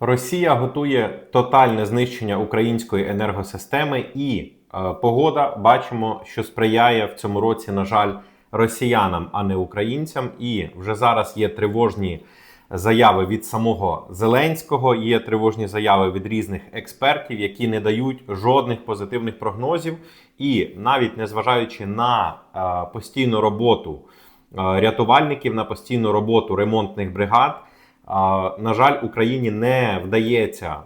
Росія готує тотальне знищення української енергосистеми, і е, погода бачимо, що сприяє в цьому році, на жаль, росіянам, а не українцям. І вже зараз є тривожні заяви від самого Зеленського, є тривожні заяви від різних експертів, які не дають жодних позитивних прогнозів. І навіть незважаючи на е, постійну роботу е, рятувальників, на постійну роботу ремонтних бригад. На жаль, Україні не вдається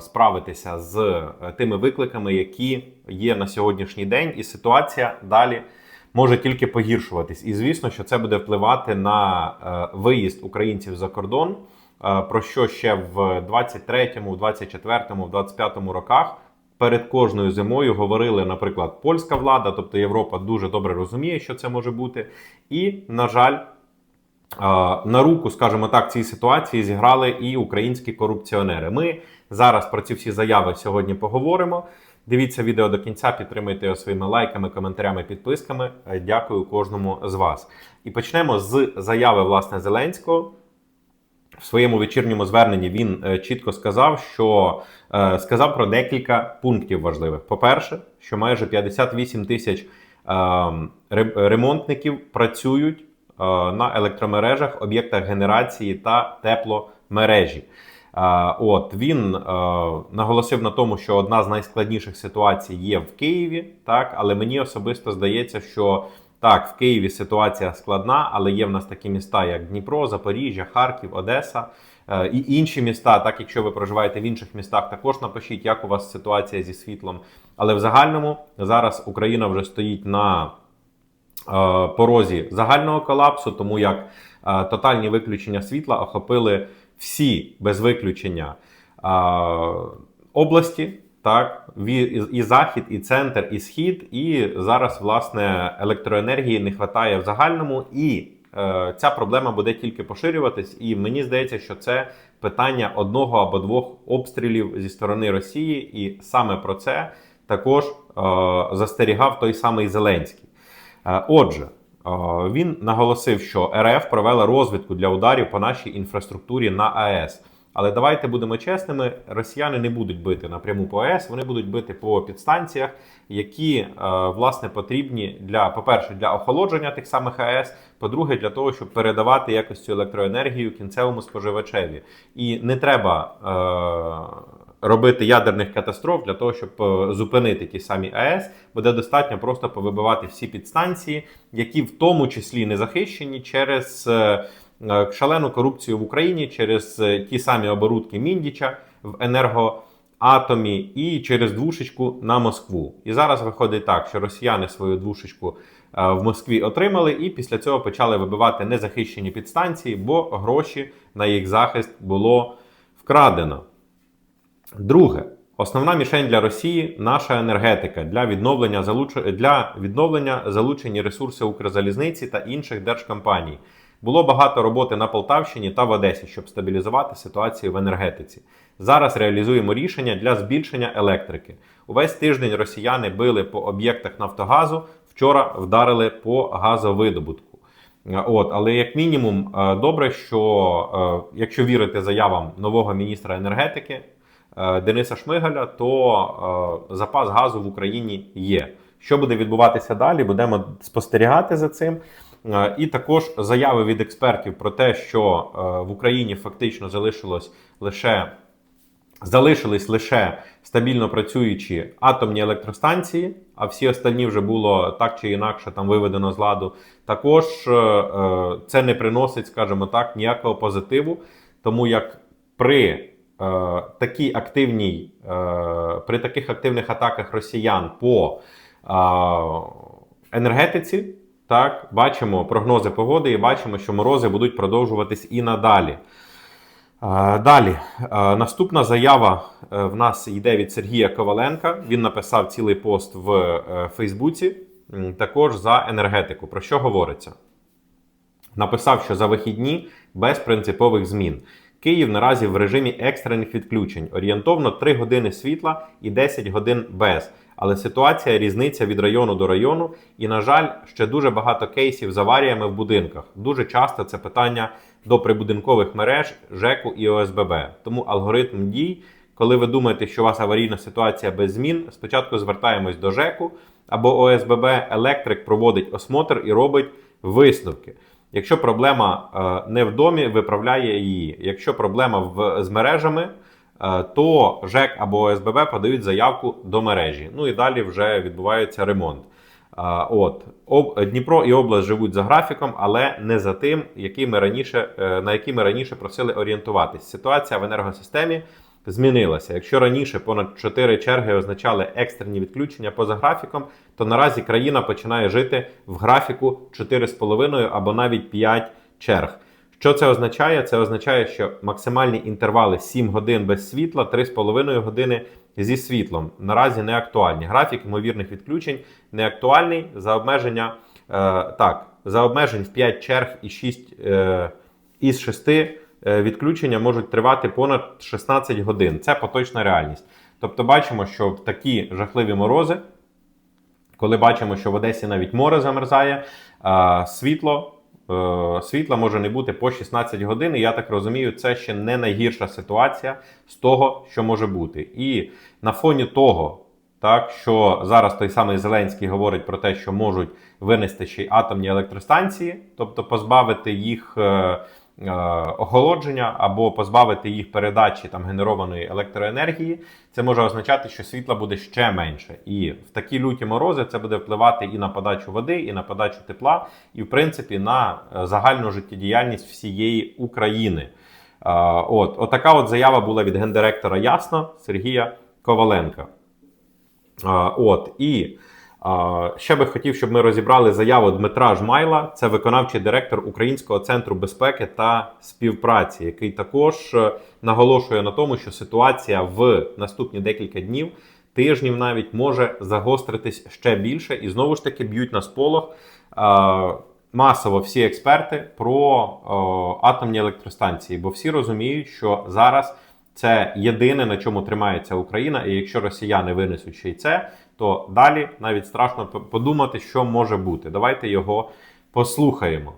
справитися з е, тими викликами, які є на сьогоднішній день, і ситуація далі може тільки погіршуватись. І звісно, що це буде впливати на е, виїзд українців за кордон. е, Про що ще в 23-му, 24-му, 25-му роках перед кожною зимою говорили, наприклад, польська влада, тобто Європа дуже добре розуміє, що це може бути, і на жаль. На руку, скажімо так, цій ситуації зіграли і українські корупціонери. Ми зараз про ці всі заяви сьогодні поговоримо. Дивіться відео до кінця, підтримуйте його своїми лайками, коментарями, підписками. Е, Дякую кожному з вас. І почнемо з заяви власне Зеленського. В своєму вечірньому зверненні він е, чітко сказав, що е, сказав про декілька пунктів важливих. По-перше, що майже 58 тисяч е, ремонтників працюють на електромережах, об'єктах генерації та тепломережі. Е, От він е, наголосив на тому, що одна з найскладніших ситуацій є в Києві, так але мені особисто здається, що так, в Києві ситуація складна, але є в нас такі міста, як Дніпро, Запоріжжя, Харків, Одеса е, і інші міста. Так, якщо ви проживаєте в інших містах, також напишіть, як у вас ситуація зі світлом. Але в загальному зараз Україна вже стоїть на е, порозі загального колапсу, тому як е, тотальні виключення світла охопили всі без виключення е, області. Так, і захід, і центр, і схід, і зараз власне електроенергії не вистачає в загальному, і е, ця проблема буде тільки поширюватись. І мені здається, що це питання одного або двох обстрілів зі сторони Росії, і саме про це також е, застерігав той самий Зеленський. Е, Отже, е, він наголосив, що РФ провела розвідку для ударів по нашій інфраструктурі на АЕС. Але давайте будемо чесними: росіяни не будуть бити напряму по АЕС, вони будуть бити по підстанціях, які е, власне потрібні для, по-перше, для охолодження тих самих АЕС, по-друге, для того, щоб передавати якось цю електроенергію кінцевому споживачеві. І не треба. Робити ядерних катастроф для того, щоб е, зупинити ті самі АЕС, буде достатньо просто повибивати всі підстанції, які в тому числі не захищені через е, е, шалену корупцію в Україні, через ті самі оборудки Міндіча в енергоатомі і через двушечку на Москву. І зараз виходить так, що росіяни свою двушечку в Москві отримали, і після цього почали вибивати незахищені підстанції, бо гроші на їх захист було вкрадено. Друге, основна мішень для Росії наша енергетика для відновлення залуч... для відновлення залучені ресурси Укрзалізниці та інших держкомпаній. Було багато роботи на Полтавщині та в Одесі, щоб стабілізувати ситуацію в енергетиці. Зараз реалізуємо рішення для збільшення електрики. Увесь тиждень росіяни били по об'єктах Нафтогазу. Вчора вдарили по газовидобутку. От, але як мінімум, е, добре, що е, якщо вірити заявам нового міністра енергетики Дениса Шмигаля, то е, запас газу в Україні є. Що буде відбуватися далі? Будемо спостерігати за цим. Е, І також заяви від експертів про те, що е, в Україні фактично залишилось лише залишились лише стабільно працюючі атомні електростанції, а всі остальні вже було так чи інакше там виведено з ладу. Також е, е, це не приносить, скажімо так, ніякого позитиву, тому як при е, такій активній, е, при таких активних атаках росіян по е, енергетиці, так, бачимо прогнози погоди і бачимо, що морози будуть продовжуватись і надалі. Е, Далі, Е, наступна заява е, в нас йде від Сергія Коваленка. Він написав цілий пост в е, Фейсбуці, також за енергетику. Про що говориться? Написав, що за вихідні без принципових змін. Київ наразі в режимі екстрених відключень. Орієнтовно 3 години світла і 10 годин без. Але ситуація різниця від району до району. І, на жаль, ще дуже багато кейсів з аваріями в будинках. Дуже часто це питання до прибудинкових мереж ЖЕКу і ОСББ. Тому алгоритм дій, коли ви думаєте, що у вас аварійна ситуація без змін, спочатку звертаємось до ЖЕКу або ОСББ, електрик проводить осмотр і робить висновки. Якщо проблема е, не в домі, виправляє її. Якщо проблема в, з мережами, е, то ЖЕК або ОСББ подають заявку до мережі. Ну і далі вже відбувається ремонт. От Об, Дніпро і область живуть за графіком, але не за тим, який ми раніше, е, на який ми раніше просили орієнтуватись. Ситуація в енергосистемі змінилася. Якщо раніше понад 4 черги означали екстрені відключення поза графіком, то наразі країна починає жити в графіку 4,5 або навіть 5 черг. Що це означає? Це означає, що максимальні інтервали 7 годин без світла, 3,5 години зі світлом наразі не актуальні. Графік ймовірних відключень не актуальний за обмеження е, так, за обмежень в 5 черг і 6 е, із 6 е, відключення можуть тривати понад 16 годин. Це поточна реальність. Тобто, бачимо, що в такі жахливі морози, коли бачимо, що в Одесі навіть море замерзає, е, світло. Е, Світла може не бути по 16 годин. І я так розумію, це ще не найгірша ситуація з того, що може бути. І на фоні того, так що зараз той самий Зеленський говорить про те, що можуть винести ще й атомні електростанції, тобто позбавити їх. Е, Охолодження або позбавити їх передачі там генерованої електроенергії, це може означати, що світла буде ще менше. І в такі люті морози це буде впливати і на подачу води, і на подачу тепла, і в принципі на е, загальну життєдіяльність всієї України. Е, От, отака от заява була від гендиректора Ясно Сергія Коваленка. От і ще би хотів, щоб ми розібрали заяву Дмитра Жмайла, це виконавчий директор Українського центру безпеки та співпраці, який також е, наголошує на тому, що ситуація в наступні декілька днів, тижнів навіть може загостритись ще більше, і знову ж таки б'ють на сполох. Масово всі експерти про атомні електростанції, бо всі розуміють, що зараз це єдине, на чому тримається Україна, і якщо росіяни винесуть ще й це, то далі навіть страшно подумати, що може бути. Давайте його послухаємо.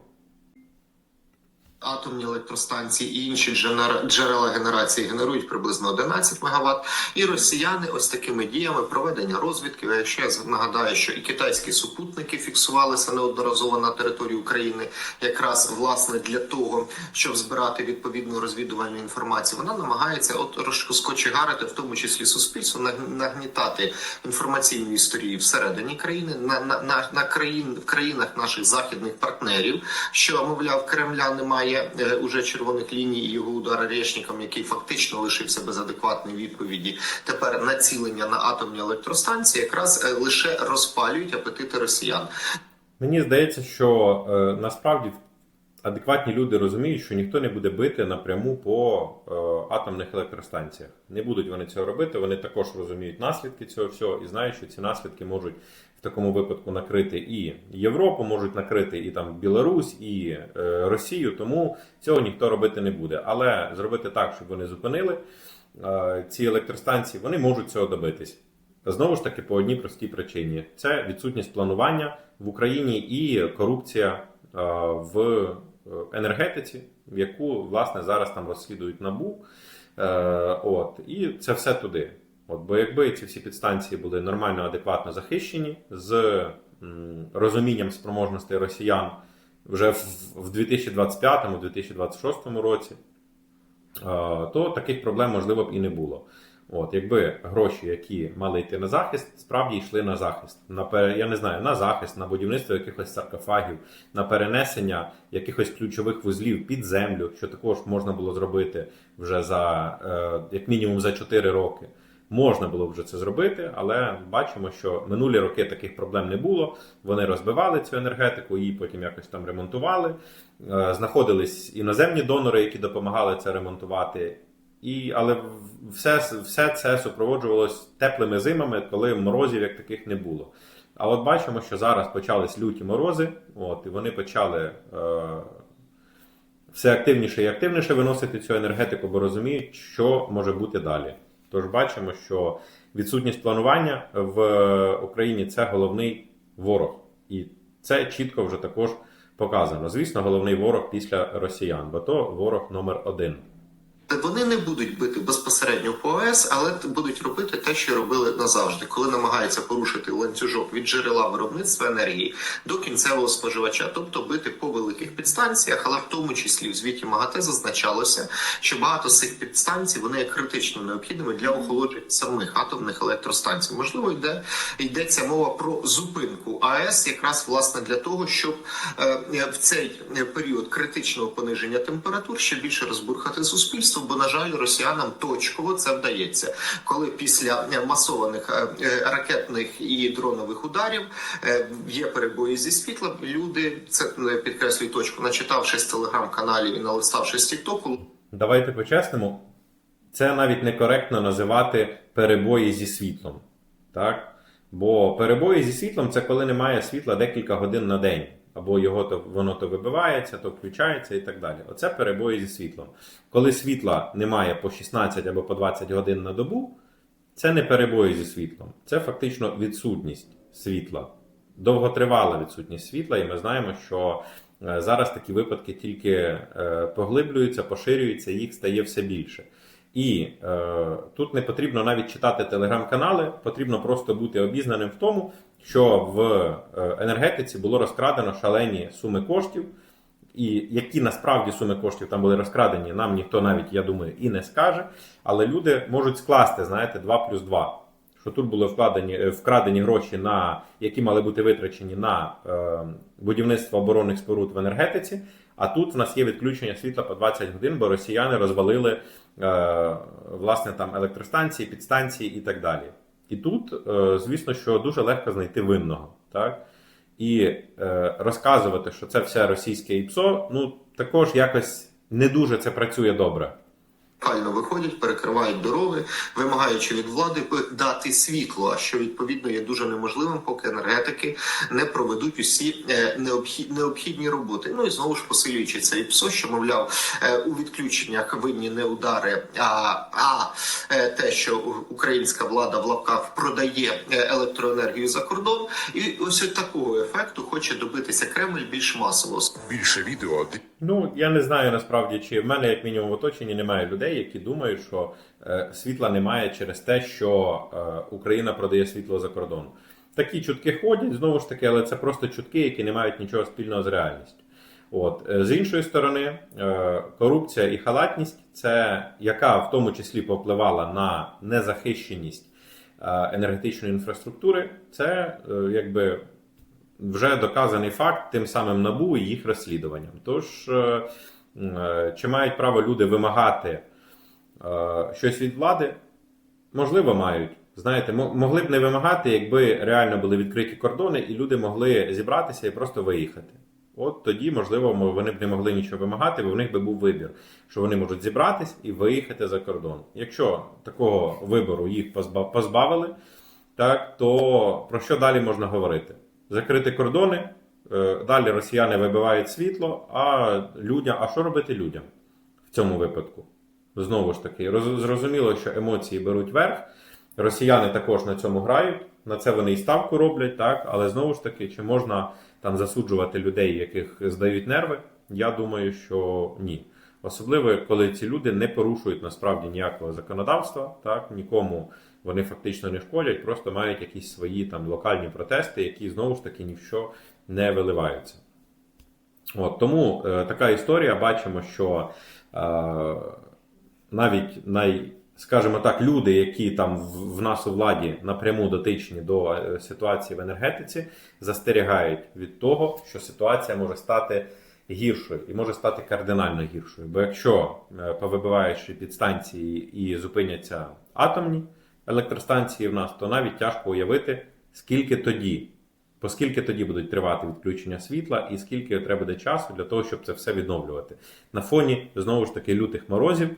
Атомні електростанції і інші джерела генерації генерують приблизно 11 МВт. І росіяни ось такими діями проведення розвідки. Я нагадаю, що і китайські супутники фіксувалися неодноразово на території України, якраз власне для того, щоб збирати відповідну розвідувальну інформацію, вона намагається от розкочегарити, в тому числі суспільство, наг- нагнітати інформаційну історію всередині країни на, на, на, на країн в країнах наших західних партнерів, що мовляв Кремля немає е, уже червоних ліній і його удар речником, який фактично лишився без адекватної відповіді. Тепер націлення на атомні електростанції якраз е, лише розпалюють апетити росіян. Мені здається, що е, насправді адекватні люди розуміють, що ніхто не буде бити напряму по е, атомних електростанціях. Не будуть вони цього робити. Вони також розуміють наслідки цього всього і знають, що ці наслідки можуть в такому випадку накрити і Європу, можуть накрити і там Білорусь, і е, Росію. Тому цього ніхто робити не буде. Але зробити так, щоб вони зупинили е, ці електростанції, вони можуть цього добитись. Знову ж таки, по одній простій причині: це відсутність планування в Україні і корупція е, в енергетиці, яку власне зараз там розслідують набу. Е, От і це все туди. От, бо якби ці всі підстанції були нормально, адекватно захищені з розумінням спроможностей росіян вже в, в 2025-2026 році, е, то таких проблем можливо б і не було. От, якби гроші, які мали йти на захист, справді йшли на захист. На я не знаю, на захист, на будівництво якихось саркофагів, на перенесення якихось ключових вузлів під землю, що також можна було зробити вже за е, як мінімум за 4 роки. Можна було вже це зробити, але бачимо, що минулі роки таких проблем не було. Вони розбивали цю енергетику, її потім якось там ремонтували. Е, Знаходились іноземні донори, які допомагали це ремонтувати. І, але все, все це супроводжувалось теплими зимами, коли морозів як таких не було. А от бачимо, що зараз почались люті морози, от, і вони почали е, все активніше і активніше виносити цю енергетику, бо розуміють, що може бути далі. Тож бачимо, що відсутність планування в Україні це головний ворог. І це чітко вже також показано. Звісно, головний ворог після росіян, бо то ворог номер один. Вони не будуть бити безпосередньо по ОС, але будуть робити те, що робили назавжди, коли намагаються порушити ланцюжок від джерела виробництва енергії до кінцевого споживача, тобто бити по великих підстанціях, але в тому числі в звіті МАГАТЕ зазначалося, що багато з цих підстанцій вони є критично необхідними для охолодження самих атомних електростанцій. Можливо, йде йдеться мова про зупинку АЕС, якраз власне для того, щоб е, в цей період критичного пониження температур ще більше розбурхати суспільство, бо на жаль, росіянам точково це вдається, коли після е, масованих е, е, ракетних і дронових ударів є перебої зі світлом. Люди це підкреслюю точку, начитавшись телеграм-каналів і налиставшись тіктоку. Давайте по-чесному, це навіть некоректно називати перебої зі світлом. Так? Бо перебої зі світлом це коли немає світла декілька годин на день. Або його то воно то вибивається, то включається і так далі. Оце перебої зі світлом. Коли світла немає по 16 або по 20 годин на добу, це не перебої зі світлом, це фактично відсутність світла, довготривала відсутність світла, і ми знаємо, що е, зараз такі випадки тільки е, поглиблюються, поширюються, їх стає все більше. І е, тут не потрібно навіть читати телеграм-канали, потрібно просто бути обізнаним в тому, що в е, енергетиці було розкрадено шалені суми коштів. І які насправді суми коштів там були розкрадені, нам ніхто навіть, я думаю, і не скаже. Але люди можуть скласти, знаєте, 2 плюс 2. Що тут були вкладені, е, вкрадені гроші, на, які мали бути витрачені на е, будівництво оборонних споруд в енергетиці. А тут в нас є відключення світла по 20 годин, бо росіяни розвалили е, власне там електростанції, підстанції і так далі. І тут, е, звісно, що дуже легко знайти винного. Так? І е, розказувати, що це все російське ІПСО, ну також якось не дуже це працює добре. Фально виходять, перекривають дороги, вимагаючи від влади дати світло, а що відповідно є дуже неможливим, поки енергетики не проведуть усі е, необхідні роботи. Ну і знову ж посилюючи це ІПСО, що мовляв е, у відключеннях винні не удари, а, а е, те, що українська влада в лапках продає е, електроенергію за кордон, і ось такого ефекту хоче добитися Кремль більш масово. Більше відео Ну, я не знаю насправді, чи в мене, як мінімум, в оточенні немає людей, які думають, що е, світла немає через те, що е, Україна продає світло за кордон. Такі чутки ходять, знову ж таки, але це просто чутки, які не мають нічого спільного з реальністю. От. Е, З іншої сторони, е, корупція і халатність, це яка в тому числі повпливала на незахищеність е, енергетичної інфраструктури, це е, якби вже доказаний факт тим самим набу і їх розслідуванням. Тож, е, е, чи мають право люди вимагати е, щось від влади? Можливо, мають. Знаєте, могли б не вимагати, якби реально були відкриті кордони, і люди могли зібратися і просто виїхати. От тоді, можливо, вони б не могли нічого вимагати, бо в них би був вибір, що вони можуть зібратись і виїхати за кордон. Якщо такого вибору їх позбавили, так то про що далі можна говорити? Закрити кордони, е, далі росіяни вибивають світло, а людям, а що робити людям в цьому випадку? Знову ж таки, роз- зрозуміло, що емоції беруть верх. Росіяни також на цьому грають, на це вони і ставку роблять, так, але знову ж таки, чи можна там засуджувати людей, яких здають нерви? Я думаю, що ні. Особливо, коли ці люди не порушують насправді ніякого законодавства, так, нікому вони фактично не шкодять, просто мають якісь свої там локальні протести, які знову ж таки ні в що не виливаються. От, тому е, така історія. Бачимо, що е, навіть най, скажімо так, люди, які там в, в нас у владі напряму дотичні до е, ситуації в енергетиці, застерігають від того, що ситуація може стати гіршою і може стати кардинально гіршою. Бо якщо е, повибиваючи підстанції і зупиняться атомні електростанції в нас, то навіть тяжко уявити, скільки тоді. Оскільки тоді будуть тривати відключення світла, і скільки треба буде часу для того, щоб це все відновлювати на фоні знову ж таки лютих морозів.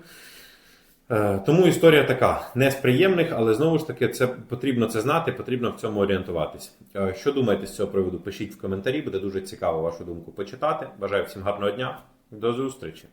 Е, Тому історія така не з приємних, але знову ж таки це потрібно це знати, потрібно в цьому орієнтуватись. Е, Що думаєте з цього приводу? Пишіть в коментарі, буде дуже цікаво вашу думку почитати. Бажаю всім гарного дня. До зустрічі!